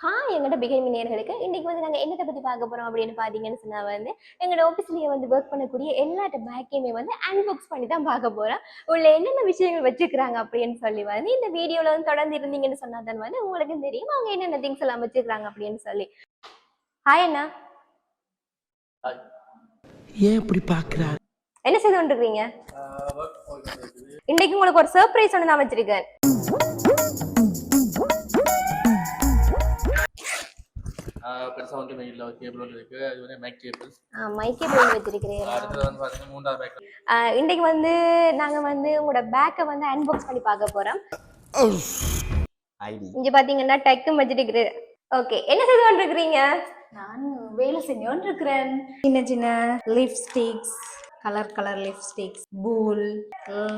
Hi எங்கள்கிட்ட பிகைமி நேர்களுக்கு. இன்னைக்கு வந்து நாங்கள் என்னத்தை பற்றி பார்க்க போகிறோம் அப்படின்னு பார்த்தீங்கன்னு சொன்னால் வந்து எங்களோட ஆஃபீஸ்லேயே வந்து ஒர்க் பண்ணக்கூடிய எல்லாட்ட பேக்கையுமே வந்து அன்பாக்ஸ் பண்ணி தான் பார்க்க போகிறோம் உள்ள என்னென்ன விஷயங்கள் வச்சுக்கிறாங்க அப்படின்னு சொல்லி வந்து இந்த வீடியோவில் வந்து தொடர்ந்து இருந்தீங்கன்னு சொன்னா தான் வந்து உங்களுக்கு தெரியும். அவங்க என்னென்ன திங்ஸ் எல்லாம் வச்சுக்கிறாங்க அப்படின்னு சொல்லி. ஹாய் அண்ணா. ஏன் இப்படி பாக்குறா என்ன செய்து கொண்டிருக்கீங்க? இன்னைக்கு உங்களுக்கு ஒரு சர்ப்ரைஸ் ஒன்று நான் வச்சிருக்கேன் பெருசாக வந்து ஒரு கேபிள் ஒன்று இருக்குது அது வந்து மேக் கேபிள் மைக்கே போய் வச்சிருக்கிறேன். அடுத்தது வந்து பார்த்தீங்கன்னா மூன்றாவது பேக் ஆஹ் இன்னைக்கு வந்து நாங்கள் வந்து உங்களோட பேக்கை வந்து அன்பாக்ஸ் பண்ணி பார்க்க போகிறோம் இங்க பாத்தீங்கன்னா டக்கும் வச்சிட்டு ஓகே என்ன செய்து கொண்டிருக்கிறீங்க? நான் வேலை செஞ்சோன்னு இருக்கிறேன் சின்ன சின்ன லிப்ஸ்டிக்ஸ் கலர் கலர் லிப்ஸ்டிக்ஸ் பூல்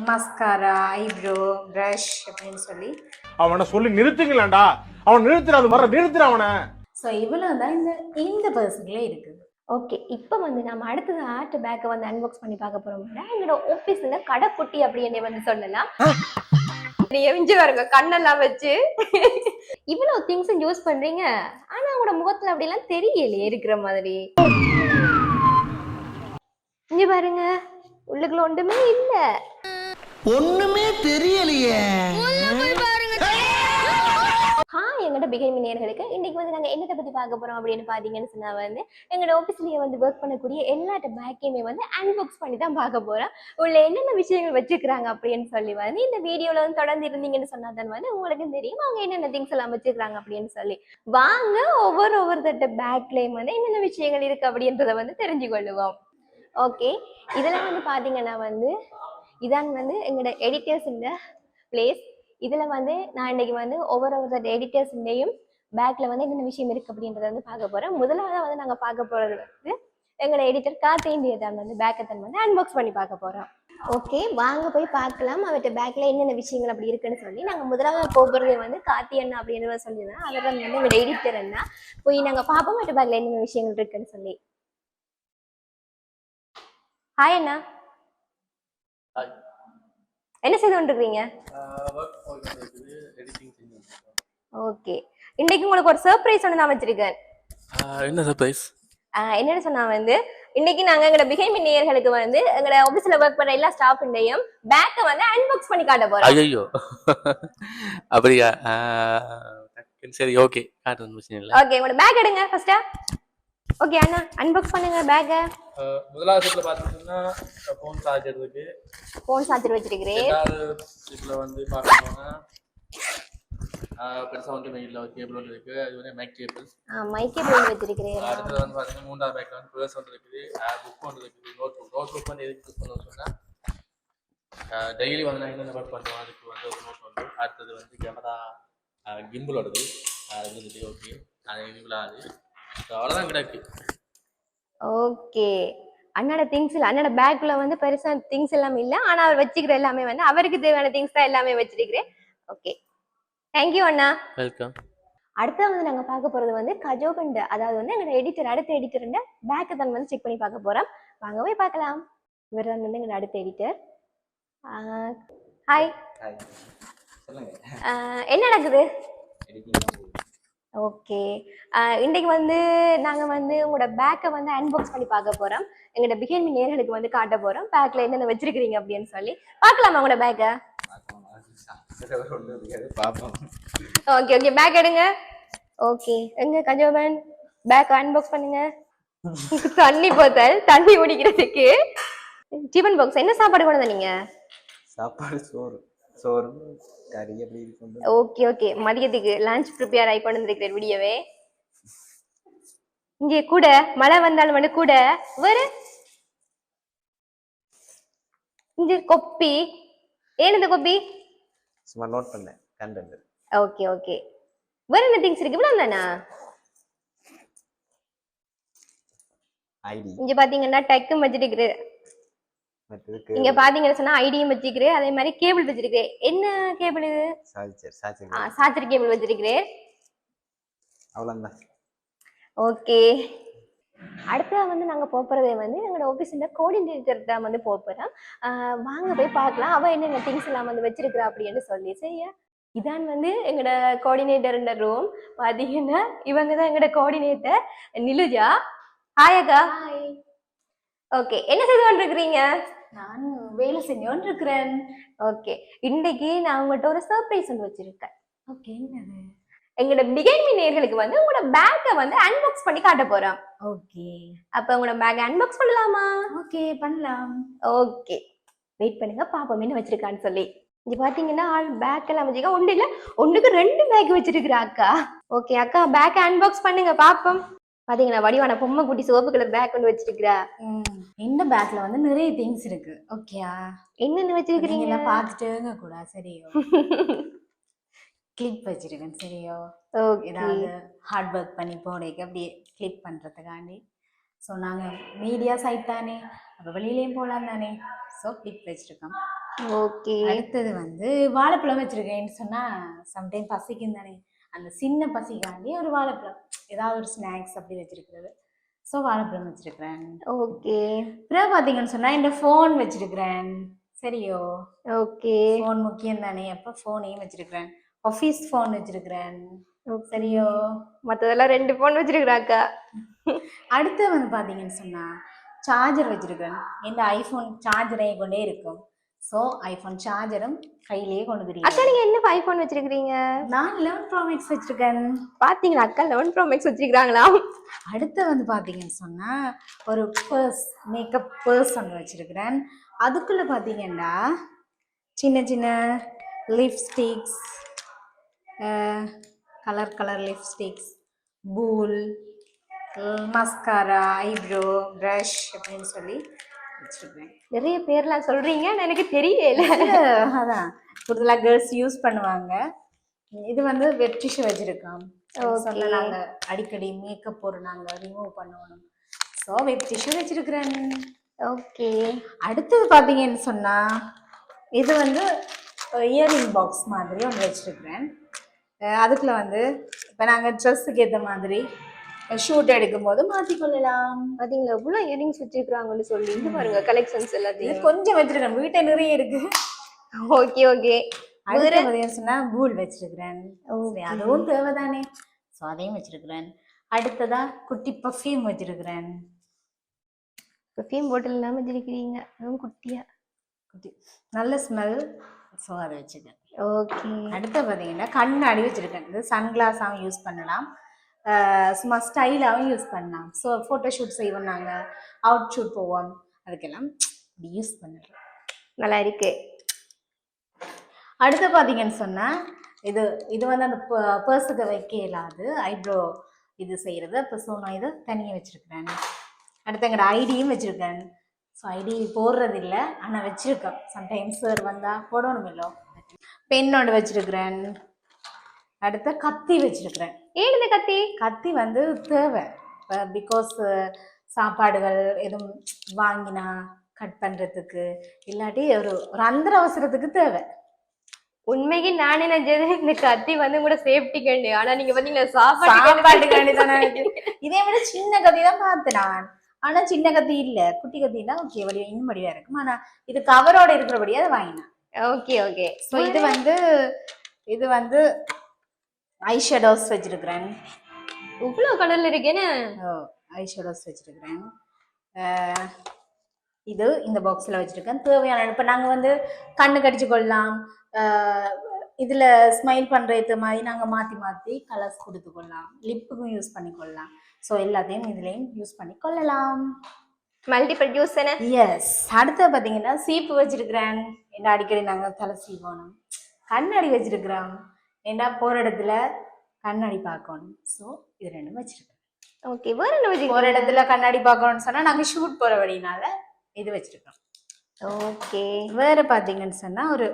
மஸ்காரா ஐப்ரோ ப்ரஷ் அப்படின்னு சொல்லி. அவனை சொல்லி நிறுத்துங்களேன்டா. அவன் நிறுத்துற அது வர நிறுத்துற அவனை. ஸோ இவ்வளோ தான் இந்த இந்த பர்சன்ல இருக்குது. ஓகே இப்போ வந்து நம்ம அடுத்தது ஆர்ட் பேக்கை வந்து அன்பாக்ஸ் பண்ணி பார்க்க போறோம்னா எங்களோட ஆஃபீஸ்ல கடைக்குட்டி அப்படின்னு வந்து சொல்லலாம். நீங்க எவிஞ்சு பாருங்க கண்ணெல்லாம் வச்சு. இவ்வளவு திங்ஸ் யூஸ் பண்றீங்க. ஆனா உங்களோட முகத்துல அப்படிலாம் தெரியலையே இருக்கிற மாதிரி. இங்க பாருங்க உள்ளுக்குள்ள ஒன்றுமே இல்ல. ஒண்ணுமே தெரியலையே. ஹாய் எங்கள்கிட்ட பிகைமி நேர்களுக்கு இன்றைக்கி வந்து நாங்கள் என்னத்தை பற்றி பார்க்க போகிறோம் அப்படின்னு பார்த்தீங்கன்னு சொன்னால் வந்து எங்களோட ஆஃபீஸ்லேயே வந்து ஒர்க் பண்ணக்கூடிய எல்லாட்ட பேக்கையுமே வந்து அன்பாக்ஸ் பண்ணி தான் பார்க்க போகிறோம் உள்ள என்னென்ன விஷயங்கள் வச்சுக்கிறாங்க அப்படின்னு சொல்லி வந்து இந்த வீடியோவில் வந்து தொடர்ந்து இருந்தீங்கன்னு சொன்னால் தான் வந்து உங்களுக்கு தெரியும். அவங்க என்னென்ன திங்ஸ் எல்லாம் வச்சுக்கிறாங்க அப்படின்னு சொல்லி. வாங்க ஒவ்வொரு ஒவ்வொரு தட்ட பேக்லேயும் வந்து என்னென்ன விஷயங்கள் இருக்குது அப்படின்றத வந்து தெரிஞ்சு கொள்ளுவோம் ஓகே இதெல்லாம் வந்து பார்த்தீங்கன்னா வந்து இதான் வந்து எங்களோட எடிட்டர்ஸ் இந்த பிளேஸ் இதில் வந்து நான் இன்னைக்கு வந்து ஒவ்வொரு ஒவ்வொரு எடிட்டர்ஸ்லேயும் பேக்கில் வந்து என்னென்ன விஷயம் இருக்குது அப்படின்றத வந்து பார்க்க போகிறேன் முதலாவது வந்து நாங்கள் பார்க்க போகிறது வந்து எங்களோட எடிட்டர் கார்த்தேந்தியதான் வந்து வந்து தன் வந்து அன்பாக்ஸ் பண்ணி பார்க்க போகிறோம் ஓகே வாங்க போய் பார்க்கலாம். அவர்கிட்ட பேக்கில் என்னென்ன விஷயங்கள் அப்படி இருக்குன்னு சொல்லி நாங்கள் முதலாவது போகிறது வந்து கார்த்தி அண்ணா அப்படின்றத சொல்லியிருந்தோம் அவர் வந்து எங்களோட எடிட்டர் அண்ணா. போய் நாங்கள் பார்ப்போம் அவர்கிட்ட பேக்கில் என்னென்ன விஷயங்கள் இருக்குன்னு சொல்லி. ஹாய் அண்ணா. என்ன செய்து செஞ்சு ஓகே இன்னைக்கு உங்களுக்கு ஒரு சர்ப்ரைஸ் ஒன்று நான் வச்சிருக்கேன் என்ன சர்ப்ரைஸ் என்னன்னு சொன்னா வந்து இன்னைக்கு நாங்க எங்களோட பிஹைமி நேயர்களுக்கு வந்து எங்களோட ஆபீஸ்ல ஒர்க் பண்ற எல்லா ஸ்டாஃப்ண்டையும் பேக்கை வந்து அன்பாக்ஸ் பண்ணி காட்ட போறோம். ஐயோ அப்படியா? சரி ஓகே காட்டுறது பிரச்சனை இல்லை. ஓகே உங்களோட பேக் எடுங்க ஃபர்ஸ்டா ஓகே அண்ணா அன்பாக்ஸ் பண்ணுங்க பேக்கை முதலாவது செட்டில் பார்த்தீங்கன்னா ஃபோன் சார்ஜர் இருக்கு. ஃபோன் சாத்திட்டு வச்சிருக்கிறேன். ரெண்டாவது செட்டில் வந்து பார்த்தோம்னா பெருசாக வந்து மெயிலில் ஒரு கேபிள் ஒன்று இருக்குது அது வந்து மேக் கேபிள் மைக்கே போய் வச்சிருக்கிறேன். அடுத்தது வந்து பார்த்தீங்கன்னா மூன்றாவது பேக்கில் வந்து பேர்ஸ் ஒன்று இருக்குது. புக் ஒன்று இருக்குது. நோட் புக் நோட் புக் வந்து எதுக்கு யூஸ் சொன்னால் டெய்லி வந்து நான் என்னென்ன ஒர்க் பண்ணுறோம் அதுக்கு வந்து ஒரு நோட் வந்து அடுத்தது வந்து கேமரா கிம்பிளோடது அது வந்துட்டு ஓகே. அது இதுலாது அவ்வளோதான் கிடக்கு. ஓகே. அண்ணோட திங்ஸ் இல்ல அண்ணோட பேக்ல வந்து பெருசா திங்ஸ் எல்லாமே இல்ல. ஆனா அவர் வச்சுக்கிற எல்லாமே வந்து அவருக்கு தேவையான திங்ஸ் தான் எல்லாமே வச்சிருக்கிறேன். ஓகே. தேங்க்யூ அண்ணா. வெல்கம் அடுத்து வந்து நாங்க பார்க்க போறது வந்து கஜோபண்ட் அதாவது வந்து எங்களோட எடிட்டர் அடுத்த எடிட்டர் பேக்கை தான் வந்து செக் பண்ணி பார்க்க போறோம். வாங்க போய் பார்க்கலாம். இவர் தான் வந்து எங்களோட அடுத்த எடிட்டர் ஹாய் சொல்லுங்க. என்ன நடக்குது? எடிட்டிங் ஓகே இன்றைக்கு வந்து நாங்கள் வந்து உங்களோட பேக்கை வந்து அன்பாக்ஸ் பண்ணி பார்க்க போகிறோம் எங்களோட பிஹேமி நேர்களுக்கு வந்து காட்ட போகிறோம் பேக்கில் என்னென்ன வச்சிருக்கிறீங்க அப்படின்னு சொல்லி. பார்க்கலாமா உங்களோட பேக்கை ஓகே ஓகே பேக் எடுங்க. ஓகே எங்க கஜோபன் பேக் அன்பாக்ஸ் பண்ணுங்க. தண்ணி போத்தல். தண்ணி குடிக்கிறதுக்கு. ஜீவன் பாக்ஸ் என்ன சாப்பாடு கொண்டு வந்தீங்க? சாப்பாடு சோறு. சோறு. ஓகே ஓகே மதியத்துக்கு லஞ்ச் ப்ரிப்பேர் ஆகி கொண்டு வந்திருக்கிறேன் விடியவே. இங்கே கூட மழை வந்தாலும் வந்து கூட வேற இங்க கொப்பி. ஏன் இந்த கொப்பி? சும்மா நோட் பண்ணேன் கண்டென்ட் ஓகே ஓகே வேற என்ன திங்ஸ் இருக்கு? இவ்வளவு தானா? இங்க பாத்தீங்கன்னா வச்சிருக்கிறேன் மற்றதுக்கு இங்க பாத்தீங்கன்னு சொன்னா ஐடியும் வச்சிருக்கிறேன். அதே மாதிரி கேபிள் வச்சிருக்கிறேன். என்ன கேபிள் இது? சார்ஜர் கேபிள் வச்சிருக்கிறேன். அவ்வளோதான் ஓகே. அடுத்தது வந்து நாங்க போறதே வந்து எங்களோட ஆஃபீஸில் கோஆர்டினேட்டர் தான் வந்து போறோம் வாங்க போய் பார்க்கலாம். அவ என்னென்ன திங்ஸ் எல்லாம் வந்து வச்சிருக்கிறா அப்படின்னு சொல்லி. சரியா? இதான் வந்து எங்களோட கோஆர்டினேட்டர் ரூம் பாத்தீங்கன்னா இவங்க தான் எங்களோட கோஆர்டினேட்டர் நிலுஜா. ஹாய் அக்கா. ஓகே என்ன செய்து கொண்டிருக்கிறீங்க? நான் வேலை செஞ்சோன்னு இருக்கிறேன். ஓகே இன்னைக்கு நான் உங்கள்கிட்ட ஒரு சர்ப்ரைஸ் ஒன்று வச்சிருக்கேன். ஓகே என்னது? எங்களோட பிகைமி நேர்களுக்கு வந்து உங்களோட பேக்கை வந்து அன்பாக்ஸ் பண்ணி காட்ட போறோம். ஓகே அப்ப உங்களோட பேக் அன்பாக்ஸ் பண்ணலாமா? ஓகே பண்ணலாம். ஓகே வெயிட் பண்ணுங்க பாப்போம் என்ன வச்சிருக்கான்னு சொல்லி. இங்க பாத்தீங்கன்னா ஆள் பேக் எல்லாம் வச்சிருக்கா. ஒண்ணு இல்ல ஒண்ணுக்கு ரெண்டு பேக் வச்சிருக்கிறா அக்கா. ஓகே அக்கா பேக் அன்பாக்ஸ் பண்ணுங்க பாப்போம். பாத்தீங்களா வடிவான பொம்மை குட்டி சிவப்பு கலர் பேக் ஒன்று வச்சிருக்கிறா. ம், இந்த பேக்ல வந்து நிறைய திங்ஸ் இருக்கு. ஓகேயா என்னென்ன வச்சிருக்கிறீங்க? நீங்க பாத்துட்டு கூட சரியோ? கிளிப் வச்சிருக்கேன் சரியோ? ஓகே ஏதாவது ஹார்ட் ஒர்க் பண்ணி போடைக்கு அப்படியே கிளிக் பண்ணுறதுக்காண்டி ஸோ நாங்கள் மீடியா சைட் தானே. அப்போ வெளியிலேயும் போகலாம் தானே. ஸோ கிளிக் வச்சுருக்கோம். ஓகே அடுத்தது வந்து வாழைப்பழம் வச்சுருக்கேன்னு சொன்னால் சம்டைம் பசிக்கும் தானே அந்த சின்ன பசிக்காண்டி ஒரு வாழைப்பழம். ஏதாவது ஒரு ஸ்நாக்ஸ் அப்படி வச்சிருக்கிறது. ஸோ வாழைப்பழம் வச்சிருக்கிறேன். ஓகே. அப்புறம் பார்த்தீங்கன்னு சொன்னால் இந்த ஃபோன் வச்சிருக்கிறேன். சரியோ? ஓகே. ஃபோன் முக்கியம் தானே அப்போ ஃபோனையும் வச்சிருக்கிறேன். ஆஃபீஸ் ஃபோன் வச்சிருக்கிறேன். சரியோ? மத்ததெல்லாம் ரெண்டு போன் வச்சிருக்கிறா அக்கா. அடுத்து வந்து பார்த்தீங்கன்னு சொன்னால் சார்ஜர் வச்சிருக்கிறேன். என் ஐஃபோன் சார்ஜரை கொண்டே இருக்கும். ஸோ ஐஃபோன் சார்ஜரும் கையிலேயே கொண்டு அக்கா தெரியும் நீங்க என்ன ஐபோன் வச்சிருக்கீங்க நான் லெவன் ப்ரோ மேக்ஸ் வச்சிருக்கேன். பாத்தீங்களா அக்கா லெவன் ப்ரோ மேக்ஸ் வச்சிருக்காங்களா அடுத்து வந்து பார்த்தீங்கன்னு சொன்னால் ஒரு பர்ஸ் மேக்கப் பர்ஸ் ஒன்று வச்சிருக்கிறேன். அதுக்குள்ளே பார்த்தீங்கன்னா சின்ன சின்ன லிப்ஸ்டிக்ஸ் கலர் கலர் லிப்ஸ்டிக்ஸ் பூல் மஸ்காரா ஐப்ரோ ப்ரஷ் அப்படின்னு சொல்லி வச்சிருக்கிறேன் நிறைய பேர்லாம் சொல்றீங்க எனக்கு தெரியல. அதான். கூடுதலாக கேர்ள்ஸ் யூஸ் பண்ணுவாங்க. இது வந்து வெட் டிஷ்யூ வச்சிருக்கோம். சொன்ன நாங்க அடிக்கடி மேக்கப் போற நாங்க ரிமூவ் பண்ணணும். ஸோ வெட் டிஷ்யூ வச்சிருக்கிறேன். ஓகே அடுத்தது பார்த்தீங்கன்னு சொன்னா இது வந்து இயரிங் பாக்ஸ் மாதிரி ஒன்று வச்சிருக்கிறேன். அதுக்குள்ள வந்து இப்போ நாங்கள் ட்ரெஸ்ஸுக்கு ஏற்ற மாதிரி ஷூட் எடுக்கும்போது மாற்றிக்கொள்ளலாம் பாத்தீங்களா? எவ்வளவு இயரிங்ஸ் வச்சிருக்காங்கன்னு சொல்லி இது பாருங்க கலெக்ஷன்ஸ் எல்லாத்தையும். கொஞ்சம் வச்சிருக்கேன். வீட்டை நிறைய இருக்கு. Okay okay. அடுத்து சொன்னா பூல் வச்சிருக்கிறேன். அதுவும் தேவைதானே. ஸோ அதையும் வச்சிருக்கிறேன். அடுத்ததா குட்டி பர்ஃப்யூம் வச்சிருக்கிறேன். பெர்ஃப்யூம் பாட்டில் இல்லாம வச்சிருக்கிறீங்க. அதுவும் குட்டியா? குட்டி. நல்ல ஸ்மெல் ஸோ அதை வச்சிருக்கேன். ஓகே. அடுத்து பார்த்தீங்கன்னா கண்ணாடி வச்சிருக்கேன். இது சன்கிளாஸாகவும் யூஸ் பண்ணலாம். சும்மா ஸ்டைலாகவும் யூஸ் பண்ணலாம். ஸோ ஃபோட்டோஷூட் செய்வோம் நாங்கள் அவுட் ஷூட் போவோம். அதுக்கெல்லாம் இப்படி யூஸ் பண்ணுறோம் நல்லா இருக்கு. அடுத்து பார்த்தீங்கன்னு சொன்னால் இது இது வந்து அந்த பர்ஸுக்கு வைக்க இயலாது. ஐப்ரோ இது செய்கிறது இப்போ ஸோ நான் இதை தனியாக வச்சுருக்கிறேன். அடுத்து எங்களோட ஐடியும் வச்சுருக்கேன். ஸோ ஐடி போடுறது இல்லை. ஆனால் வச்சுருக்கேன் சம்டைம்ஸ் சார் வந்தால் போடணும் இல்லோ பெண்ணோடு வச்சுருக்கிறேன். அடுத்து கத்தி வச்சுருக்கிறேன். ஏன் இந்த கத்தி? கத்தி வந்து தேவை. பிகாஸ் சாப்பாடுகள் எதுவும் வாங்கினா கட் பண்ணுறதுக்கு இல்லாட்டி ஒரு ஒரு அந்தர அவசரத்துக்கு தேவை. உண்மைக்கு நானே நினைச்சது இந்த கத்தி வந்து கூட சேஃப்டி கண்டு ஆனா நீங்க பாத்தீங்களா சாப்பாடு இருக்கு. இதே விட சின்ன கத்தி தான் பார்த்தேன் நான். ஆனா சின்ன கத்தி இல்ல. குட்டி கத்தி தான் ஓகே வடிவம் இன்னும் வடிவா இருக்கும். ஆனா இது கவரோட இருக்கிறபடியே அதை வாங்கினேன். ஓகே ஓகே ஸோ இது வந்து இது வந்து ஐ ஷேடோஸ் வச்சிருக்கிறேன். இவ்வளவு கலர்ல இருக்கேன்னு ஐ ஷேடோஸ் வச்சிருக்கிறேன். இது இந்த பாக்ஸில் வச்சிருக்கேன். தேவையான இப்போ நாங்கள் வந்து கண்ணு கடிச்சு கொள்ளலாம். இதுல ஸ்மைல் பண்றது மாதிரி நாங்க மாத்தி மாத்தி கலர்ஸ் கொடுத்து கொள்ளலாம். லிப்புக்கும் யூஸ் பண்ணி கொள்ளலாம். ஸோ எல்லாத்தையும் இதுலயும் யூஸ் பண்ணி கொள்ளலாம். மல்டிபிள் ஜூஸ் என்ன? எஸ் அடுத்து பார்த்தீங்கன்னா சீப்பு வச்சிருக்கிறேன். என்ன அடிக்கடி நாங்கள் தலை சீவணும். கண்ணாடி வச்சிருக்கிறோம். ஏன்னா போகிற இடத்துல கண்ணாடி பார்க்கணும். ஸோ இது ரெண்டும் வச்சிருக்கேன். ஓகே வேற என்ன போகிற வச்சிருக்கீங்க இடத்துல கண்ணாடி பார்க்கணும்னு சொன்னால் நாங்கள் ஷூட் போகிற வழினால இது வச்சிருக்கோம். ஓகே வேற பார்த்தீங்கன்னு சொன்னால் ஒரு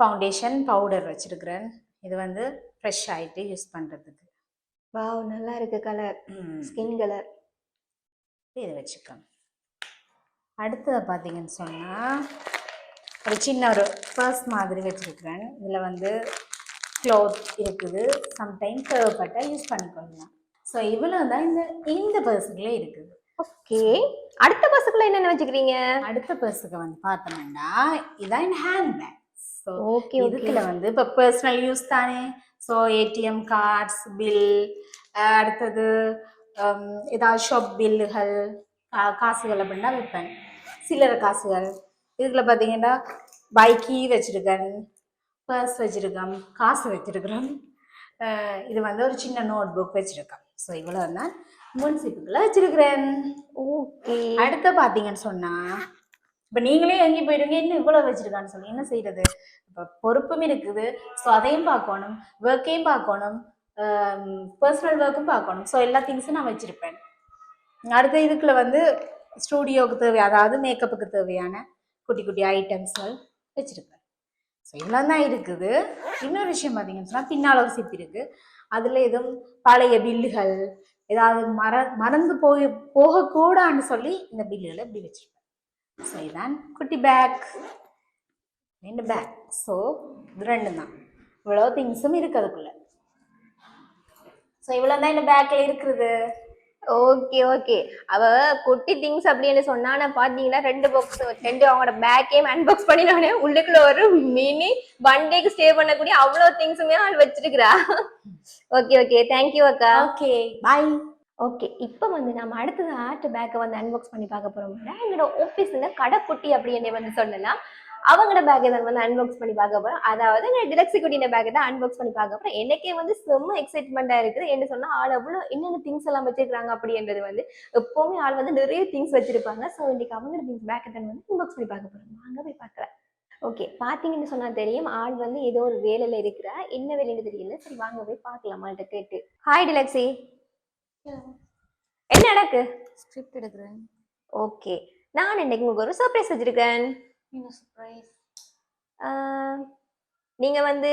ஃபவுண்டேஷன் பவுடர் வச்சிருக்கிறேன். இது வந்து ஃப்ரெஷ் ஆயிட்டு யூஸ் பண்ணுறதுக்கு வாவ் நல்லா இருக்கு கலர் ஸ்கின் கலர் இது வச்சுக்கோங்க அடுத்தது பார்த்தீங்கன்னு சொன்னால் ஒரு சின்ன ஒரு பர்ஸ் மாதிரி வச்சுருக்கிறேன். இதில் வந்து க்ளோத் இருக்குது. சம்டைம் தேவைப்பட்டால் யூஸ் பண்ணிக்கொள்ளலாம் ஸோ இவ்வளோ தான் இந்த இந்த பர்ஸுக்குள்ளே இருக்குது. ஓகே அடுத்த பஸ்ஸுக்குள்ள என்னென்ன வச்சுக்கிறீங்க? அடுத்த பர்ஸுக்கு வந்து பார்த்தோம்னா இதான் என் ஹேண்ட் பேக்ஸ் ஸோ ஓகே இதுக்குள்ள வந்து இப்போ பர்சனல் யூஸ் தானே. ஸோ ஏடிஎம் கார்ட்ஸ் பில் அடுத்தது ஏதாவது ஷாப் பில்லுகள் காசுகள் அப்படின்னா வைப்பேன் சில்லறை காசுகள். இதுக்குள்ள பார்த்தீங்கன்னா பைக்கி வச்சிருக்கேன். பர்ஸ் வச்சிருக்கேன் காசு வச்சிருக்கிறேன் அஹ், இது வந்து ஒரு சின்ன நோட் புக் வச்சிருக்கேன் ஸோ இவ்வளோ தான் முன்சிப்புக்குள்ள வச்சிருக்கிறேன். ஓகே அடுத்து பார்த்தீங்கன்னு சொன்னா இப்போ நீங்களே எங்கேயும் போயிடுங்க என்ன இவ்வளோ வச்சிருக்கான்னு சொல்லி என்ன செய்யறது இப்போ பொறுப்பும் இருக்குது. ஸோ அதையும் பார்க்கணும் ஒர்க்கையும் பார்க்கணும் பர்சனல் ஒர்க்கும் பார்க்கணும். ஸோ எல்லா திங்ஸும் நான் வச்சிருப்பேன். அடுத்து இதுக்குள்ள வந்து ஸ்டூடியோவுக்கு தேவை அதாவது மேக்கப்புக்கு தேவையான குட்டி குட்டி ஐட்டம்ஸ்கள் வச்சிருப்பேன். ஸோ இவ்வளோ தான் இருக்குது. இன்னொரு விஷயம் பார்த்தீங்கன்னு சொன்னால் பின்னால் ஒரு சிப் இருக்குது அதில் எதுவும் பழைய பில்லுகள் ஏதாவது மற மறந்து போய் போகக்கூடாதுன்னு சொல்லி இந்த பில்லுகளை இப்படி வச்சுருப்பேன் ஸோ இதான் குட்டி பேக் ரெண்டு பேக் ஸோ இது ரெண்டு தான் இவ்வளோ திங்ஸும் இருக்கு அதுக்குள்ளே. ஸோ இவ்வளோ தான் இந்த பேக்கில் இருக்கிறது ஓகே ஓகே. அவ குட்டி திங்ஸ் அப்படின்னு சொன்னான பாத்தீங்கன்னா ரெண்டு பாக்ஸ் ரெண்டு அவங்களோட பேக்கே அன்பாக்ஸ் பண்ணினோடனே உள்ளுக்குள்ள ஒரு மினி ஒன் டேக்கு ஸ்டே பண்ணக்கூடிய அவ்வளவு திங்ஸுமே அவள் வச்சிருக்கிறா. Okay okay. தேங்க்யூ அக்கா. ஓகே பாய் ஓகே இப்போ வந்து நம்ம அடுத்தது ஆர்ட் பேக்கை வந்து அன்பாக்ஸ் பண்ணி பார்க்க போறோம். எங்களோட ஆஃபீஸில் கடைக்குட்டி அப்படின்னு வந்து சொல்லலாம். அவங்களோட பேக்கை தான் வந்து அன்பாக்ஸ் பண்ணி பார்க்க போறோம். அதாவது எங்க டிலக்ஸி குட்டின பேக்கை தான் அன்பாக்ஸ் பண்ணி பார்க்க போறோம். எனக்கே வந்து செம்ம எக்ஸைட்மெண்டா இருக்குது. என்ன சொன்னா ஆள் அவ்வளோ என்னென்ன திங்ஸ் எல்லாம் வச்சிருக்காங்க அப்படின்றது வந்து எப்பவுமே ஆள் வந்து நிறைய திங்ஸ் வச்சிருப்பாங்க. ஸோ இன்னைக்கு அவங்களோட திங்ஸ் பேக்கை தான் வந்து அன்பாக்ஸ் பண்ணி பார்க்க போறோம். வாங்க போய் பார்க்கலாம். ஓகே பாத்தீங்கன்னு சொன்னா தெரியும் ஆள் வந்து ஏதோ ஒரு வேலையில இருக்கிறா என்ன வேலைன்னு தெரியல. சரி வாங்க போய் பார்க்கலாம். அவள்கிட்ட கேட்டு. ஹாய் டிலக்ஸி என்ன நடக்கு? ஸ்கிரிப்ட் எடுக்கிறேன். ஓகே நான் இன்னைக்கு உங்களுக்கு ஒரு சர்ப்ரைஸ் வச்சிருக்கேன். என்ன சர்ப்ரைஸ் நீங்க வந்து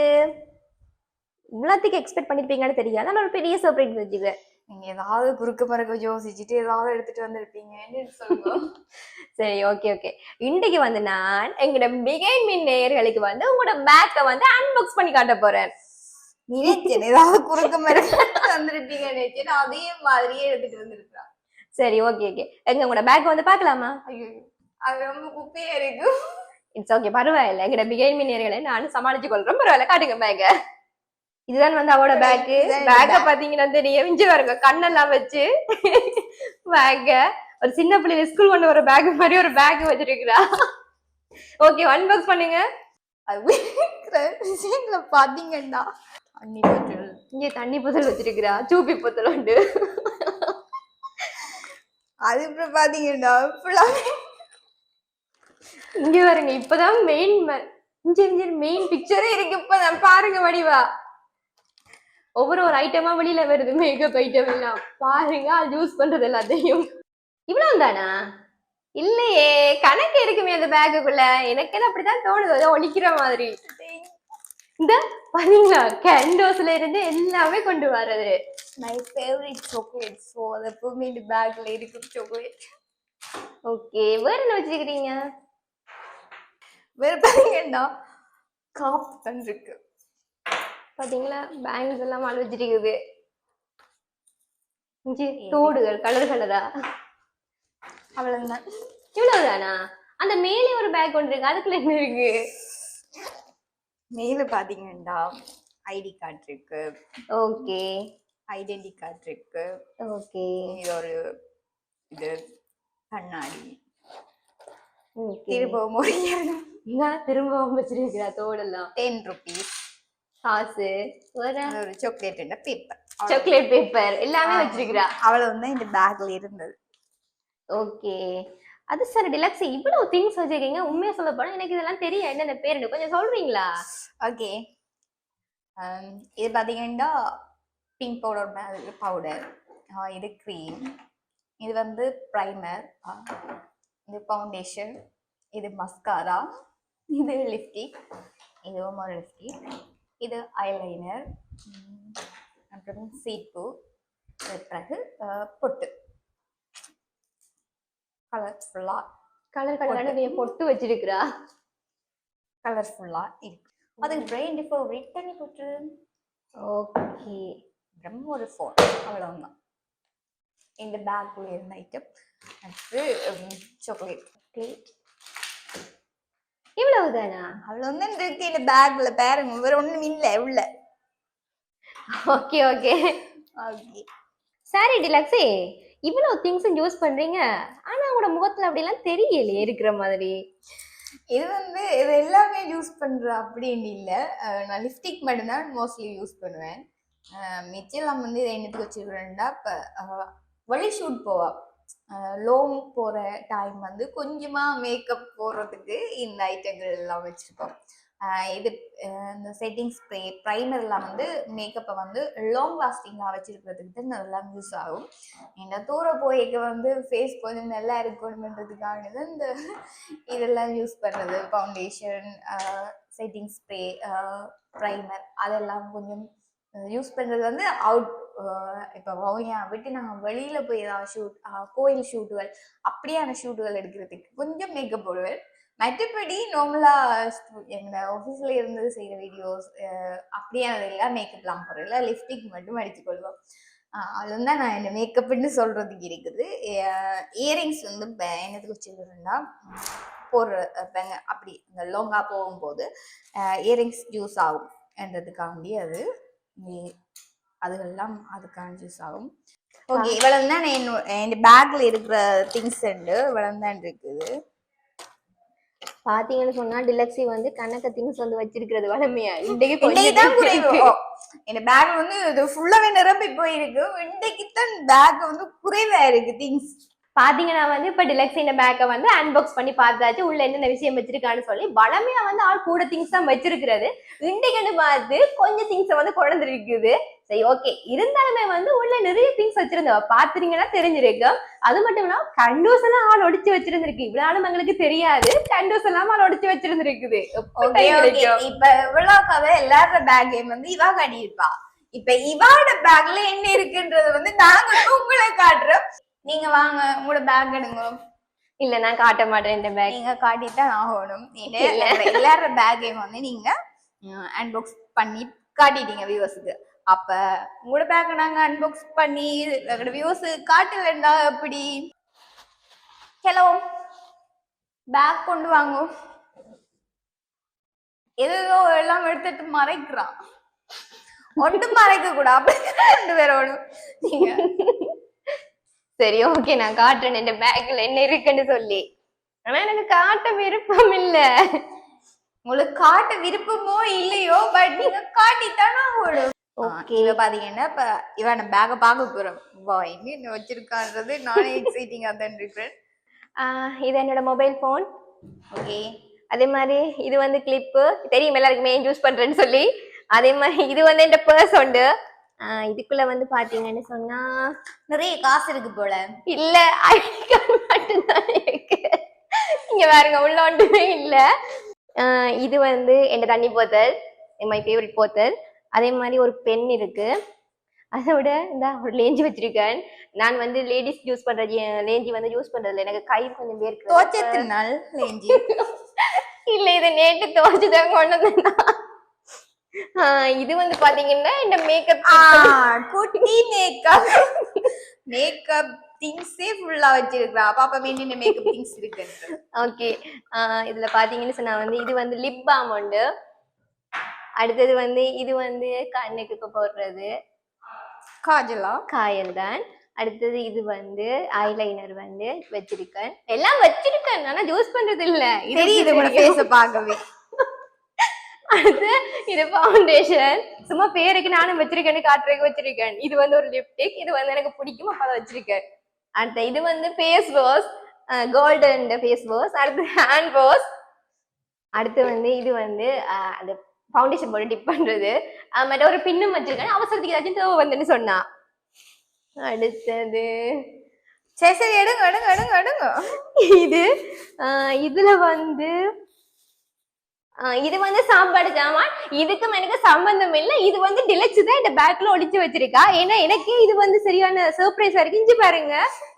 இவ்வளோத்துக்கு எக்ஸ்பெக்ட் பண்ணிருப்பீங்கன்னு தெரியாது. நான் ஒரு பெரிய சர்ப்ரைஸ் வச்சுக்கிறேன் நீங்க ஏதாவது குறுக்க மறுக்க யோசிச்சுட்டு ஏதாவது எடுத்துட்டு வந்திருப்பீங்க என்னன்னு சொல்லுங்க. சரி ஓகே ஓகே இன்னைக்கு வந்து நான் எங்களோட பிகைன் மின் நேயர்களுக்கு வந்து உங்களோட பேக்கை வந்து அன்பாக்ஸ் பண்ணி காட்ட போறேன். நினைச்சேன். ஏதாவது குறுக்க மறுக்க வந்திருப்பீங்க நினைச்சேன். அதே மாதிரியே எடுத்துட்டு வந்திருக்கா சரி ஓகே ஓகே எங்க உங்களோட பேக் வந்து பார்க்கலாமா? ஐயோ. அது ரொம்ப குப்பையா இருக்கு. இட்ஸ் ஓகே பரவாயில்ல. எங்களோட பிகைன் மின் நேயர்களை நானும் சமாளிச்சு கொள்றேன் பரவாயில்ல காட்டுங்க பேக்க இதுதான் வந்து அவளோட பேக்கு பேக்க. பாத்தீங்கன்னா தெரியும் இஞ்சி பாருங்க கண்ணெல்லாம் வச்சு. பேக்க ஒரு சின்ன பிள்ளைங்க ஸ்கூல் கொண்டு வர பேக் மாதிரி ஒரு பேக் வச்சிருக்கிறா. ஓகே அன்பாக்ஸ் பண்ணுங்க. விஷயங்களை பாத்தீங்கன்னா இங்க தண்ணி புத்தல் வச்சிருக்கிறா. சூப்பி புத்தல் உண்டு. அது அப்புறம் பாத்தீங்கன்னா இங்க பாருங்க இப்பதான் மெயின் இஞ்சி மெயின் பிக்சரே இருக்கு இப்பதான். பாருங்க வடிவா. ஒவ்வொரு ஒரு ஐட்டமா வெளியில வருது மேக்கப் ஐட்டம் எல்லாம். பாருங்க அது யூஸ் பண்றது எல்லாத்தையும். இவ்வளவு தானா இல்லையே கணக்கு இருக்குமே அந்த பேக்குக்குள்ள எனக்கு என்ன அப்படிதான் தோணுது ஏதோ ஒழிக்கிற மாதிரி. இந்த பாத்தீங்களா கேண்டோஸ்ல இருந்து எல்லாமே கொண்டு வர்றது. மை ஃபேவரட் சாக்லேட் ஸோ அது எப்பவுமே இந்த பேக்ல இருக்கும் சாக்லேட் ஓகே வேற என்ன வச்சிருக்கிறீங்க? வேற பாத்தீங்கன்னா காப்பு தான் இருக்கு. பாத்தீங்களா? பேங்க்ஸ் எல்லாம் மால் வச்சிருக்குது. தோடுகள் கலர் கலரா அவ்வளவுதான். இவ்வளவுதானா? அந்த மேலே ஒரு பேக் ஒன்று இருக்கு. அதுக்குள்ள என்ன இருக்கு? மேல பாத்தீங்கன்னா ஐடி கார்டு இருக்கு. ஓகே. ஐடென்டி கார்டு இருக்கு. ஓகே. இது ஒரு இது கண்ணாடி. ஓகே. திரும்பவும் ஒரு நான் திரும்பவும் வச்சிருக்கிறா தோடெல்லாம். டென் ருபீஸ் காசு ஒரு சாக்லேட் பேப்பர் சாக்லேட் பேப்பர் எல்லாமே வச்சிருக்கிறா? அவ்வளவு தான் இந்த பேக்ல இருந்தது. ஓகே அது சார் டிலக்ஸ் இவ்வளவு திங்ஸ் வச்சிருக்கீங்க. உண்மையா சொல்ல போனா எனக்கு இதெல்லாம் தெரியும் என்னென்ன பேருன்னு கொஞ்சம் சொல்றீங்களா? ஓகே இது பார்த்தீங்கன்னா பிங்க் பவுடர் பவுடர் இது க்ரீம் இது வந்து ப்ரைமர் இது ஃபவுண்டேஷன் இது மஸ்காரா இது லிப்டிக் இதுவும் ஒரு லிப்டிக் இது ஐலைனர் அப்புறம் சீப்பு பிறகு பொட்டு. கலர்ஃபுல்லாக கலர் கலரான பொட்டு. வச்சிருக்கிறா? கலர்ஃபுல்லாக இருக்கு. அதுக்கு பிரெயின் டிஃபோ வெயிட் பண்ணி போட்டு ஓகே அப்புறம் ஒரு ஃபோன் அவ்வளவுதான். இந்த பேக்குள்ள இருந்த ஐட்டம் அடுத்து சாக்லேட் சாக்லேட் இவ்வளவுதானா? அவ்வளவுதான் இருக்கு இந்த பேக்ல பாருங்க. வேற ஒண்ணும் இல்ல உள்ள. ஓகே ஓகே ஓகே சரி டிலக்ஸி இவ்வளவு திங்ஸ் யூஸ் பண்றீங்க. ஆனா உங்களோட முகத்துல அப்படிலாம் தெரியலையே இருக்கிற மாதிரி. இது வந்து இது எல்லாமே யூஸ் பண்ற அப்படின்னு இல்லை. நான் லிப்ஸ்டிக் மட்டும்தான் மோஸ்ட்லி யூஸ் பண்ணுவேன். மிச்சம் வந்து இதை என்னத்துக்கு வச்சுக்கிறேன்டா இப்போ வழி ஷூட் போவா. லோங் போகிற டைம் வந்து கொஞ்சமாக மேக்கப் போடுறதுக்கு இந்த ஐட்டங்கள் எல்லாம் வச்சுருக்கோம். இது இந்த செட்டிங் ஸ்ப்ரே ப்ரைமர்லாம் வந்து மேக்கப்பை வந்து லாங் லாஸ்டிங்காக வச்சுருக்கிறதுக்கு நல்லா யூஸ் ஆகும். இந்த தூர போய்க்கு வந்து ஃபேஸ் கொஞ்சம் நல்லா இருக்கணுன்றதுக்காக தான் இந்த இதெல்லாம் யூஸ் பண்ணுறது ஃபவுண்டேஷன் செட்டிங் ஸ்ப்ரே ப்ரைமர் அதெல்லாம் கொஞ்சம் யூஸ் பண்ணுறது வந்து அவுட் இப்போ ஓயா விட்டு நாங்கள் வெளியில் போய் ஏதாவது ஷூட் கோயில் ஷூட்டுகள் அப்படியான ஷூட்டுகள் எடுக்கிறதுக்கு கொஞ்சம் மேக்கப் போடுவேன். மற்றபடி நார்மலாக எங்கள் ஆஃபீஸில் இருந்து செய்கிற வீடியோஸ் அப்படியானது இல்லை. மேக்கப்லாம் போடுறதில்ல லிப்ஸ்டிக் மட்டும் அடித்துக்கொள்வோம் அதுதான் நான் என்ன மேக்கப்னு சொல்கிறதுக்கு இருக்குது. இயரிங்ஸ் வந்து ப- என்னத்துக்கு வச்சுக்கிறேன்னா போடுற அப்படி இந்த லோங்காக போகும்போது இயரிங்ஸ் யூஸ் ஆகும். என்றதுக்காண்டி அது அதுகெல்லாம் அதுக்காண்டி யூஸ் ஆகும். ஓகே இவ்வளவு தான் என் பேக்ல இருக்கிற திங்ஸ் உண்டு இவ்வளவு தான் இருக்குது. பாத்தீங்கன்னு சொன்னா டிலக்ஸி வந்து கணக்க திங்ஸ் வந்து வச்சிருக்கிறது வளமையா? இன்னைக்கு தான் குறைவு என் பேக் வந்து இது ஃபுல்லாவே நிரம்பி போயிருக்கு. இன்னைக்கு தான் பேக் வந்து குறைவா இருக்கு திங்ஸ் பாத்தீங்கன்னா வந்து இப்ப டிலக்ஸ் இந்த பேக்கை வந்து அன்பாக்ஸ் பண்ணி பார்த்தாச்சு உள்ள என்னென்ன விஷயம் வச்சிருக்கான்னு சொல்லி வளமையா வந்து ஆள் கூட திங்ஸ் தான் வச்சிருக்கிறது. இன்றைக்கு பார்த்து கொஞ்சம் திங்ஸ் வந்து குழந்தை இருக்குது சரி ஓகே இருந்தாலுமே வந்து உள்ள நிறைய திங்ஸ் வச்சிருந்தவ பாத்துறீங்கன்னா தெரிஞ்சிருக்கும் அது மட்டும் இல்லாம கண்டோஸ் எல்லாம் ஆள் ஒடிச்சு வச்சிருந்திருக்கு. இவ்வளவு எங்களுக்கு தெரியாது. கண்டோஸ் எல்லாம் ஆள் ஒடிச்சு வச்சிருந்திருக்குது. இப்ப இவ்வளவு கதை எல்லாரோட பேக்கையும் வந்து இவா கட்டியிருப்பா. இப்ப இவாட பேக்ல என்ன இருக்குன்றது வந்து நாங்க உங்களை காட்டுறோம். நீங்க வாங்க உங்களோட பேக் எடுங்க. இல்ல நான் காட்ட மாட்டேன் இந்த பேக் நீங்க காட்டித்தான் ஆகணும். எல்லாரோட பேக்கையும் வந்து நீங்க அன்பாக்ஸ் பண்ணி காட்டிட்டீங்க வியூவர்ஸுக்கு அப்ப உங்களோட பேக்கை நாங்க அன்பாக்ஸ் பண்ணி எங்களோட வியூவர்ஸ் காட்டலண்டா எப்படி? ஹலோ பேக் கொண்டு வாங்கும் ஏதோ எல்லாம் எடுத்துட்டு மறைக்கிறான் ஒன்றும் மறைக்க கூடாது. அப்படி ரெண்டு பேரோடும் நீங்க. சரி ஓகே நான் காட்டுறேன். இந்த பேக்ல என்ன இருக்குன்னு சொல்லி. ஆனா எனக்கு காட்ட விருப்பம் இல்ல. உங்களுக்கு காட்ட விருப்பமோ இல்லையோ பட் நீங்க காட்டித்தானா ஓடும் இவ பாத்தீங்கன்னா இப்ப இவன் பேக பார்க்க போறோம். வா என்ன வச்சிருக்கான்றது? நானே எக்ஸைட்டிங்கா தான் இருக்கிறேன். இது என்னோட மொபைல் ஃபோன் ஓகே. அதே மாதிரி இது வந்து கிளிப்பு தெரியும் எல்லாருக்குமே யூஸ் பண்றேன்னு சொல்லி. அதே மாதிரி இது வந்து என் பர்ஸ் உண்டு. இதுக்குள்ள வந்து பாத்தீங்கன்னு சொன்னா நிறைய காசு இருக்கு போல. இல்ல ஐடி கார்டு மட்டும்தான் இருக்கு. இங்க பாருங்க உள்ள ஒன்றுமே இல்ல. இது வந்து என் தண்ணி போத்தல் மை ஃபேவரட் போத்தல் அதே மாதிரி ஒரு பென் இருக்கு. அதோட இந்த ஒரு லேஞ்சி வச்சிருக்கேன். நான் வந்து லேடிஸ் யூஸ் பண்ற லேஞ்சி வந்து யூஸ் பண்றதில்ல. எனக்கு கை கொஞ்சம் பேருக்கு தோச்சத்தினால் லேஞ்சி. இல்ல இது நேற்று துவைச்சுதான் கொண்டு வந்தேன். ஆஹ் இது வந்து பாத்தீங்கன்னா இந்த மேக்கப் குட்டி மேக்கப் மேக்கப் திங்ஸே ஃபுல்லா வச்சிருக்கா பாப்பா வேண்டிய மேக்கப் திங்ஸ் இருக்கு ஓகே இதுல பாத்தீங்கன்னு சொன்னா வந்து இது வந்து லிப் பாம் உண்டு. அடுத்தது வந்து இது வந்து கண்ணுக்கு இப்ப போடுறது. காஜலா. காயல் தான். அடுத்தது இது வந்து ஐலைனர் வந்து வச்சிருக்கேன். எல்லாம் வச்சிருக்கேன். ஆனா யூஸ் பண்றது இல்ல இது தெரியுது தெரியும். ஃபேஸ பார்க்கவே. அடுத்து இது ஃபவுண்டேஷன் சும்மா பேருக்கு நானும் வச்சிருக்கேன்னு காட்டுறதுக்கு வச்சிருக்கேன். இது வந்து ஒரு லிப்டிக் இது வந்து எனக்கு பிடிக்கும் அப்ப அதை வச்சிருக்கேன். அடுத்து இது வந்து face wash golden face wash அடுத்து ஹேண்ட் வாஷ் அடுத்து வந்து இது வந்து அந்த ஃபவுண்டேஷன் போட்டு டிப் பண்றது. மற்ற ஒரு பின்னும் வச்சிருக்கேன். அவசரத்துக்கு ஏதாச்சும் தேவை வந்துன்னு சொன்னா. அடுத்தது. சரி சரி எடுங்க எடுங்க எடுங்க எடுங்க. இது இதுல வந்து இது வந்து சாப்பாடு சாமான் இதுக்கும் எனக்கு சம்பந்தம் இல்லை. இது வந்து டிலக்ஸ் தான் இந்த பேக்ல ஒழிச்சு வச்சிருக்கா? ஏன்னா எனக்கே இது வந்து சரியான சர்ப்ரைஸா இருக்கு இஞ்சி பாருங்க.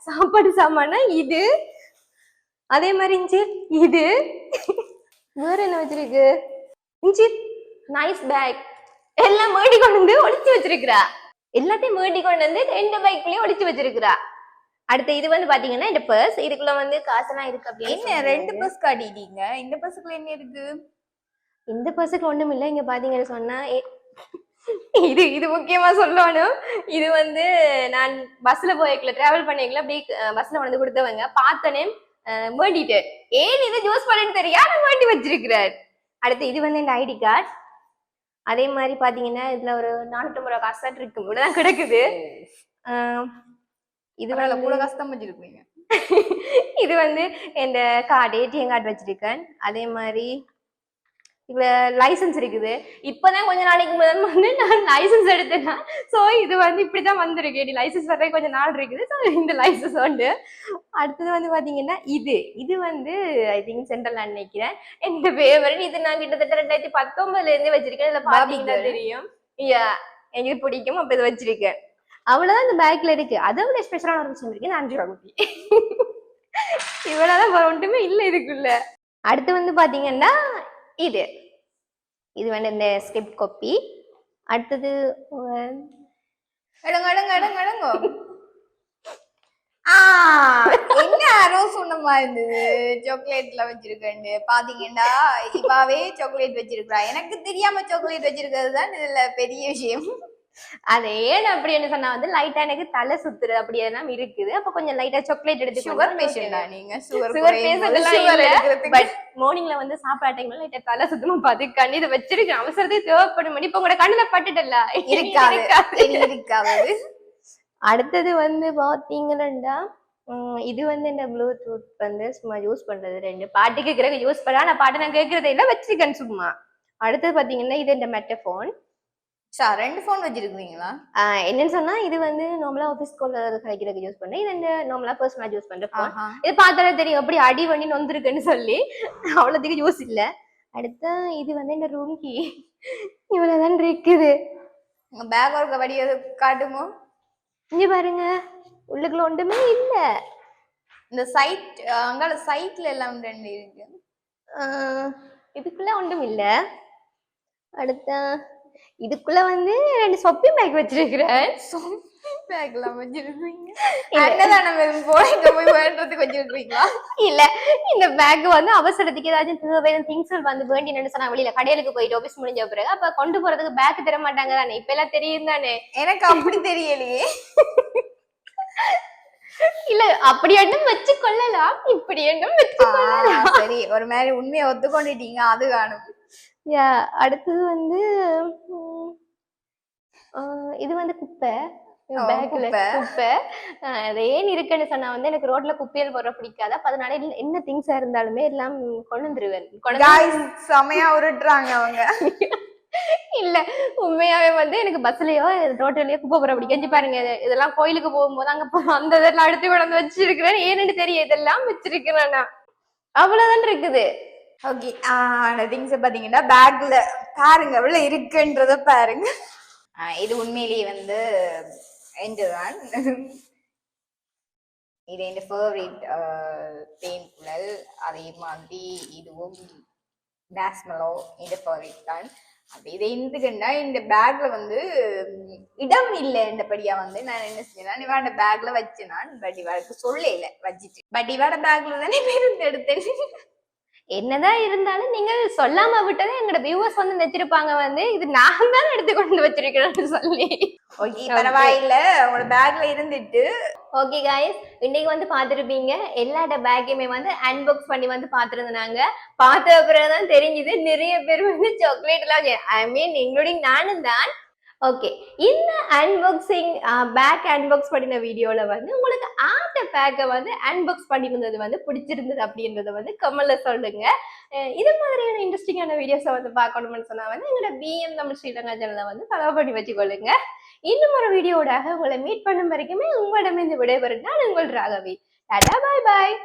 சாப்பாடு சாமானா இது. அதே மாதிரி இஞ்சி இது. வேற என்ன வச்சிருக்கு? இஞ்சி. நைஸ் பேக் எல்லாம் மேடி கொண்டு வந்து ஒளிச்சு வச்சிருக்கிறா. எல்லாத்தையும் மேடி கொண்டு வந்து ரெண்டு பைக்லயும் ஒளிச்சு வச்சிருக்கிறா. அடுத்து இது வந்து பாத்தீங்கன்னா இந்த பர்ஸ் இதுக்குள்ள வந்து காசெல்லாம் இருக்கு அப்படின்னு என்ன? ரெண்டு பஸ் காட்டிட்டீங்க இந்த பஸ்ஸுக்குள்ள என்ன இருக்கு? இந்த பர்ஸுக்கு ஒண்ணும் இல்லை. இங்க பாத்தீங்கன்னு சொன்னா இது இது முக்கியமா சொல்லணும். இது வந்து நான் பஸ்ல போய்க்கல டிராவல் பண்ணிக்கல அப்படி பஸ்ல வந்து கொடுத்தவங்க. பார்த்தனே வேண்டிட்டேன் ஏன் இது ஜூஸ் பண்ணு தெரியாம வேண்டி வச்சிருக்கிறார். அடுத்து இது வந்து இந்த ஐடி கார்டு அதே மாதிரி பாத்தீங்கன்னா இதுல ஒரு நானூற்றம்பது ரூபா காசு இருக்கு. இவ்வளவுதான் கிடக்குது. இது வந்து கூட கஷ்டம் வச்சிருக்கீங்க இது வந்து இந்த கார்டு ஏடிஎம் கார்டு வச்சிருக்கேன். அதே மாதிரி லைசன்ஸ் இருக்குது. இப்பதான் கொஞ்ச நாளைக்கு முதல் வந்து நான் லைசன்ஸ் எடுத்தேன்னா சோ இது வந்து இப்படிதான் வந்திருக்கு. இது லைசன்ஸ் வர கொஞ்சம் நாள் இருக்குது. ஸோ இந்த லைசன்ஸ் உண்டு. அடுத்தது வந்து பாத்தீங்கன்னா இது. இது வந்து ஐ திங்க் சென்ட்ரல் நான் நினைக்கிறேன். இந்த ஃபேவரட் இது நான் கிட்டத்தட்ட ரெண்டாயிரத்தி பத்தொன்பதுல இருந்து வச்சிருக்கேன். இதுல பாத்தீங்கன்னா girl. தெரியும். Yeah, எனக்கு பிடிக்கும். அப்ப இது வச்சிருக்கேன். அவ்வளவுதான் இந்த பேக்ல இருக்கு. அதை விட ஸ்பெஷலான ஒரு விஷயம் இருக்கு. இந்த அஞ்சு குட்டி. ஒன்றுமே இல்லை இதுக்குள்ள. அடுத்து வந்து பாத்தீங்கன்னா இது. இது வந்து இந்த ஸ்கிரிப்ட் காப்பி அடுத்தது அஹ், எடுங்க எடுங்க எடுங்க என்ன அரோ சொன்னமா இருந்தது சாக்லேட்ல வச்சிருக்கேன் பாத்தீங்கன்னா இவாவே சாக்லேட் வச்சிருக்கா எனக்கு தெரியாம சாக்லேட் வச்சிருக்கிறது தான் இதுல பெரிய விஷயம். அது ஏன் அப்படின்னு சொன்னா வந்து லைட்டா எனக்கு தலை சுத்துரு அப்படி எல்லாம் இருக்குது. அப்ப கொஞ்சம் லைட்டா சாக்லேட் எடுத்து சுகர் பேஷண்டா நீங்க சுகர் பேஷண்ட் பட் மார்னிங்ல வந்து சாப்பிட டைம்ல லைட்டா தலை சுத்தணும் பாத்து கண்ணு இதை வச்சிருக்கேன். அவசரத்தை தேவைப்படும். இப்ப கூட கண்ணுல பட்டுட்டல இருக்காது. அடுத்தது வந்து பாத்தீங்கன்னா இது வந்து இந்த ப்ளூடூத் வந்து சும்மா யூஸ் பண்றது ரெண்டு. பாட்டு கேட்கறதுக்கு யூஸ் பண்ணா நான் பாட்டு நான் கேட்கறதே இல்ல வச்சிருக்கேன் சும்மா. அடுத்தது பாத்தீங்கன்னா இது இந்த மெட்டஃபோன் சா ரெண்டு போன் வச்சிருக்கீங்களா என்னன்னு சொன்னா இது வந்து நார்மலா ஆஃபீஸ் கால் கிடைக்கிறதுக்கு யூஸ் பண்ணேன் இது நார்மலா பர்சனலா யூஸ் பண்ற. ஆஹா. இது பார்த்தாலே தெரியும் அப்படி அடி வண்டி நொந்திருக்குன்னு சொல்லி. அவ்வளோத்துக்கு யூஸ் இல்ல. அடுத்த இது வந்து இந்த ரூம் கீ. இவ்வளவுதான் இருக்குது. உங்க பேக் ஒர்க்க வடிய காட்டுமோ? இங்க பாருங்க. உள்ளுக்குள்ள ஒன்றுமே இல்ல. இந்த சைட் அங்கால சைட்ல எல்லாம் ரெண்டு இருக்கு. இதுக்குள்ள ஒன்றும் இல்ல. அடுத்த இதுக்குள்ள வந்து ரெண்டு சொப்பி பேக் வச்சிருக்கிறேன். பேக் எல்லாம் வச்சிருக்கீங்க அன்னதானம் எதுவும் போயிட்டு போய் வேண்டதுக்கு வச்சிருக்கீங்களா இல்ல. இந்த பேக் வந்து அவசரத்துக்கு ஏதாச்சும் தேவையான திங்ஸ் வந்து வேண்டி நினைச்சு நான் வெளியில கடையிலுக்கு போயிட்டு ஆபீஸ் முடிஞ்ச பிறகு அப்ப கொண்டு போறதுக்கு பேக் தர மாட்டாங்க தானே? இப்ப எல்லாம் தெரியும் தானே? எனக்கு அப்படி தெரியலையே. இல்ல அப்படி எண்ணம் வச்சு கொள்ளலாம் இப்படி எண்ணம் வச்சு ஆ, சரி. ஒரு மாதிரி உண்மையை ஒத்துக்கொண்டுட்டீங்க அது காணும். யா அடுத்தது வந்து இது வந்து குப்பை. பேக்ல குப்பை. அது ஏன் இருக்குன்னு சொன்னா வந்து எனக்கு ரோட்ல குப்பையில் போற பிடிக்காது? அப்ப அதனால என்ன திங்ஸா இருந்தாலுமே எல்லாம் கொண்டு வந்துருவேன். செமையா உருட்டுறாங்க அவங்க. இல்ல உண்மையாவே வந்து எனக்கு பஸ்லயோ ரோட்லயோ குப்பை போற பிடிக்கும். இங்க பாருங்க இது- இதெல்லாம் கோயிலுக்கு போகும்போது அங்க அந்த இதெல்லாம் எடுத்து கொண்டு வந்து வச்சிருக்கிறேன். ஏன்னு தெரியும் இதெல்லாம் வச்சிருக்கிறேன் நான். அவ்வளவுதான் இருக்குது. ஓகே திங்ஸ் பாத்தீங்கன்னா பேக்ல பாருங்க எவ்வளவு இருக்குன்றத பாருங்க. இது உண்மையிலேயே வந்து என்றுதான் இது என் ஃபேவரட் தேன் குழல். அதே மாதிரி இதுவும் டேஸ்மலோ இந்த ஃபேவரட் தான். அப்படி இதை எதுக்குன்னா இந்த பேக்ல வந்து இடம் இல்லை இந்தபடியா வந்து நான் என்ன செஞ்சேன்னா இவாட பேக்ல வச்சேன் நான் பட் இவாளுக்கு சொல்லல வச்சுட்டு. பட் இவாட பேக்ல தானே இருந்து எடுத்தேன். என்னதான் இருந்தாலும் நீங்கள் சொல்லாம விட்டதே எங்களோட வியூவர்ஸ் வந்து நினைச்சிருப்பாங்க வந்து இது நான் தான் எடுத்து கொண்டு வந்து வச்சிருக்கிறேன்னு சொல்லி. ஓகே பரவாயில்ல. உங்களோட பேக்ல இருந்துட்டு. ஓகே காய்ஸ் இன்னைக்கு வந்து பார்த்துருப்பீங்க. எல்லாட்ட பேக்கையுமே வந்து அன்பாக்ஸ் பண்ணி வந்து பார்த்துருந்தாங்க. பார்த்த அப்புறம் தான் தெரிஞ்சுது. நிறைய பேர் வந்து சாக்லேட் எல்லாம் ஐ மீன் இன்க்ளூடிங் நானும் தான் ஓகே இந்த அன்பாக்சிங் பேக் அன்பாக்ஸ் பண்ணின வீடியோவில் வந்து உங்களுக்கு ஆட்ட பேக்கை வந்து அன்பாக்ஸ் பண்ணியிருந்தது வந்து பிடிச்சிருந்தது அப்படின்றத வந்து கமலில் சொல்லுங்க. இது மாதிரியான இன்ட்ரெஸ்டிங்கான வீடியோஸை வந்து பார்க்கணும்னு சொன்னால் வந்து எங்களோட பிஎம் தமிழ் ஸ்ரீலங்கா சேனலை வந்து ஃபாலோ பண்ணி வச்சுக்கொள்ளுங்க. இன்னும் ஒரு வீடியோடாக உங்களை மீட் பண்ணும் வரைக்குமே உங்களிடமிருந்து விடைபெறும் நான் உங்கள் ராகவி. டாடா பாய் பாய்